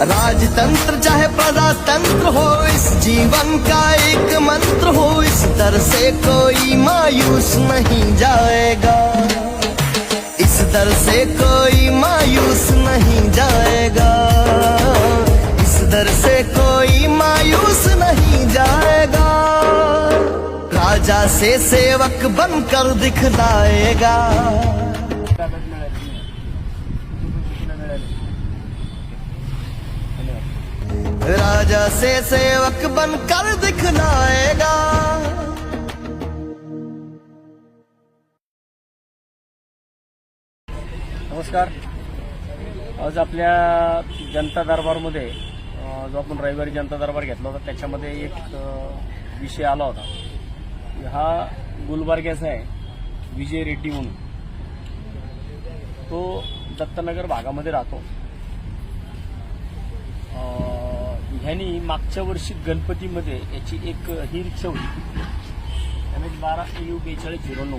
राजतंत्र चाहे प्रजातंत्र हो, इस जीवन का एक मंत्र हो, इस दर से कोई मायूस नहीं जाएगा। इस दर से कोई मायूस नहीं जाएगा। इस दर से कोई मायूस नहीं जाएगा। राजा से सेवक बनकर दिखलाएगा। राजा से सेवक बनकर दिखलाएगा। नमस्कार। आज आपल्या जनता दरबारमध्ये जो आपण रविवारी जनता दरबार घेतला होता त्याच्यामध्ये एक विषय आला होता. हा गुलबर्ग्याचा आहे विजय रेड्डी म्हणून. तो दत्तनगर भागामध्ये राहतो. ह्यांनी मागच्या वर्षी गणपतीमध्ये याची एक ही रिक्षा होती. एम एच बारा यू बेचाळीस झिरो नऊ.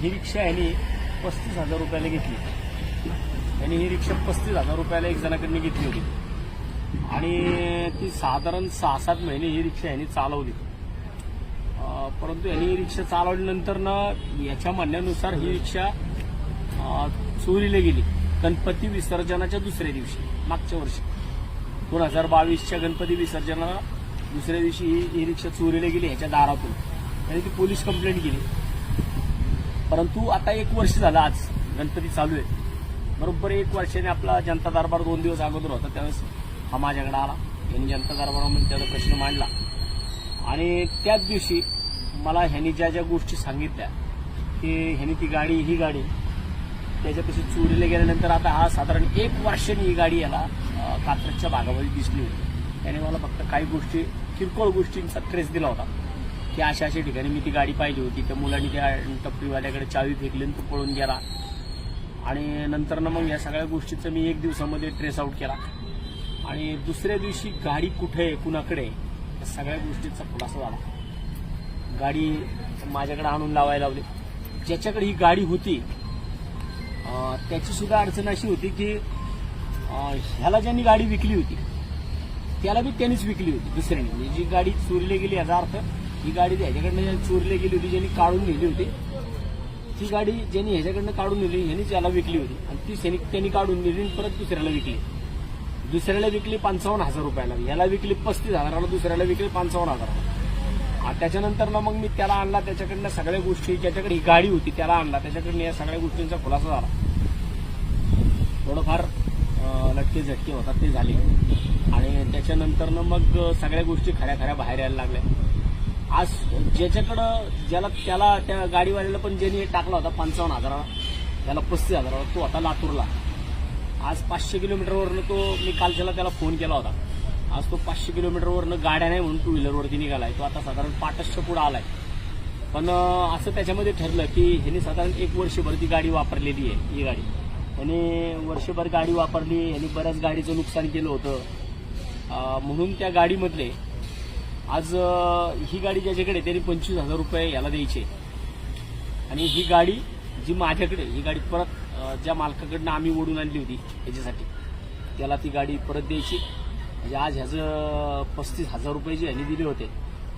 ही रिक्षा यांनी पस्तीस हजार रुपयाला घेतली. यांनी ही रिक्षा पस्तीस हजार रुपयाला एक जणाकडनं घेतली होती. आणि ती साधारण सहा सात महिने ही रिक्षा यांनी चालवली. परंतु यांनी ही रिक्षा चालवल्यानंतर ना याच्या म्हणण्यानुसार ही रिक्षा चोरीला गेली. गणपती विसर्जनाच्या दुसऱ्या दिवशी मागच्या वर्षी. दोन हजार बावीसच्या गणपती विसर्जनाला दुसऱ्या दिवशी ही ही रिक्षा चोरीला गेली ह्याच्या दारातून. आणि ती पोलीस कंप्लेंट केली. परंतु आता एक वर्ष झालं आज गणपती चालू आहे. बरोबर एक वर्षाने आपला जनता दरबार दोन दिवस अगोदर होता त्यावेळेस हा माझ्याकडे आला. यांनी जनता दरबारामध्ये त्याचा प्रश्न मांडला. आणि त्याच दिवशी मला ह्यांनी ज्या ज्या गोष्टी सांगितल्या की ह्यांनी ती गाडी ही गाडी त्याच्यापाशी चोरीला गेल्यानंतर आता हा साधारण एक वर्षाने ही गाडी याला कात्रजच्या भागामध्ये दिसली होती. त्याने मला फक्त काही गोष्टी किरकोळ गोष्टींचा ट्रेस दिला होता. की अशा अशा ठिकाणी मी ती गाडी पाहिली होती. त्या मुलांनी त्या टपरीवाल्याकडे चावी फेकली आणि तो पळून गेला. आणि नंतर ना मग या सगळ्या गोष्टीचं मी एक दिवसामध्ये ट्रेस आउट केला. आणि दुसऱ्या दिवशी गाडी कुठे आहे कुणाकडे या सगळ्या गोष्टीचा खुलासा झाला. गाडी माझ्याकडे आणून लावायला लावली. ज्याच्याकडे ही गाडी होती त्याची सुद्धा अडचण अशी होती की ह्याला ज्यांनी गाडी विकली होती त्याला बी त्यांनीच विकली होती दुसऱ्याने. म्हणजे जी गाडी चोरीला गेली याचा अर्थ ही गाडी ह्याच्याकडनं ज्यांनी चोरीला गेली होती ज्यांनी काढून नेली होती ती गाडी ज्यांनी ह्याच्याकडनं काढून नेली ह्यांनीच याला विकली होती. आणि ती सैनिक त्यांनी काढून नेली परत दुसऱ्याला विकली. दुसऱ्याला विकली पंचावन्न हजार रुपयाला याला विकली पस्तीस हजाराला दुसऱ्याला विकली पंचावन्न हजाराला. त्याच्यानंतर ना मग मी त्याला आणला त्याच्याकडनं सगळ्या गोष्टी ज्याच्याकडे ही गाडी होती त्याला आणला त्याच्याकडनं या सगळ्या गोष्टींचा खुलासा झाला. थोडंफार लटके झटके होतात ते झाले. आणि त्याच्यानंतर ना मग सगळ्या गोष्टी खऱ्या खऱ्या बाहेर यायला लागल्या. आज ज्याच्याकडं ज्याला त्याला त्या गाडीवाल्याला पण ज्यांनी टाकला होता पंचावन्न हजाराला त्याला पस्तीस हजाराला तो आता लातूरला. आज पाचशे किलोमीटरवरनं तो मी काल त्याला त्याला फोन केला होता. आज तो पाचशे किलोमीटरवरनं गाड्या नाही म्हणून टू व्हीलरवरती निघालाय. तो आता साधारण पाटसच्या पुढे आलाय. पण असं त्याच्यामध्ये ठरलं की ह्याने साधारण एक वर्षभर ती गाडी वापरलेली आहे ही गाडी. ह्याने वर्षभर गाडी वापरली ह्याने बऱ्याच गाडीचं नुकसान केलं होतं. म्हणून त्या गाडीमधले आज ही गाडी ज्याच्याकडे त्याने पंचवीस हजार रुपये याला द्यायचे. आणि ही गाडी जी माझ्याकडे ही गाडी परत ज्या मालकाकडनं आम्ही ओढून आणली होती याच्यासाठी त्याला ती गाडी परत द्यायची. म्हणजे आज ह्याचं पस्तीस हजार रुपये जे ह्याने दिले होते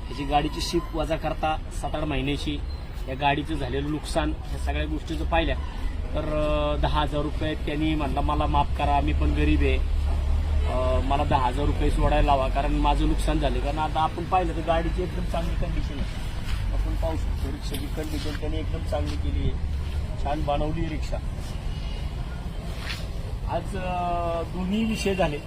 ह्याची गाडीची शिप वजा करता सात आठ महिन्याची या गाडीचं झालेलं नुकसान ह्या सगळ्या गोष्टीचं पाहिल्या. तर दहा हजार रुपये त्यांनी म्हणला मला माफ करा मी पण गरीब आहे. मला दहा हजार रुपये सोडायला लावा कारण माझं नुकसान झालं. कारण आता आपण पाहिलं तर गाडीची एकदम चांगली कंडिशन आहे. आपण पाहू शकतो रिक्षाची कंडिशन त्यांनी एकदम चांगली केली आहे. छान बनवली रिक्षा. आज दोन्ही विषय झाले.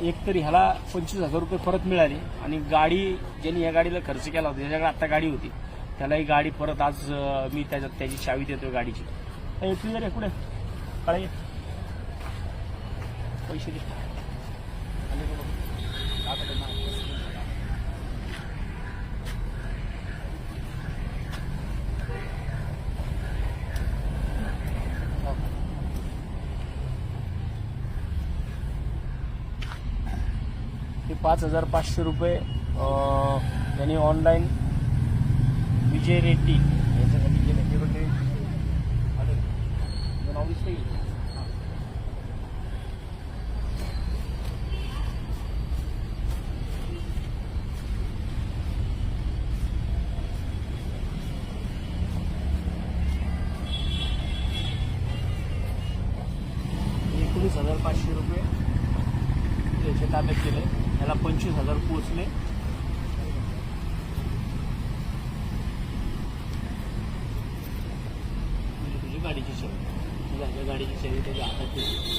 एक तर ह्याला पंचवीस हजार रुपये परत मिळाले. आणि गाडी ज्यांनी या गाडीला खर्च केला होता ज्याच्याकडे आता गाडी होती त्याला ही गाडी परत आज मी त्याच्यात त्याची चावी देतोय गाडीची. ए, जर कुठे काळे ये. पैसे दे. ते पाच हजार पाचशे रुपये त्यांनी ऑनलाईन विजय रेड्डी यांच्यासाठी केले. ते. म्हणजे एकोणीस हजार पाचशे रुपये त्याचे ताब्यात केले. याला पंचवीस हजार पोचले म्हणजे तुझी गाडीची चावी तुझ्या गाडीची चावी त्याच्या हातात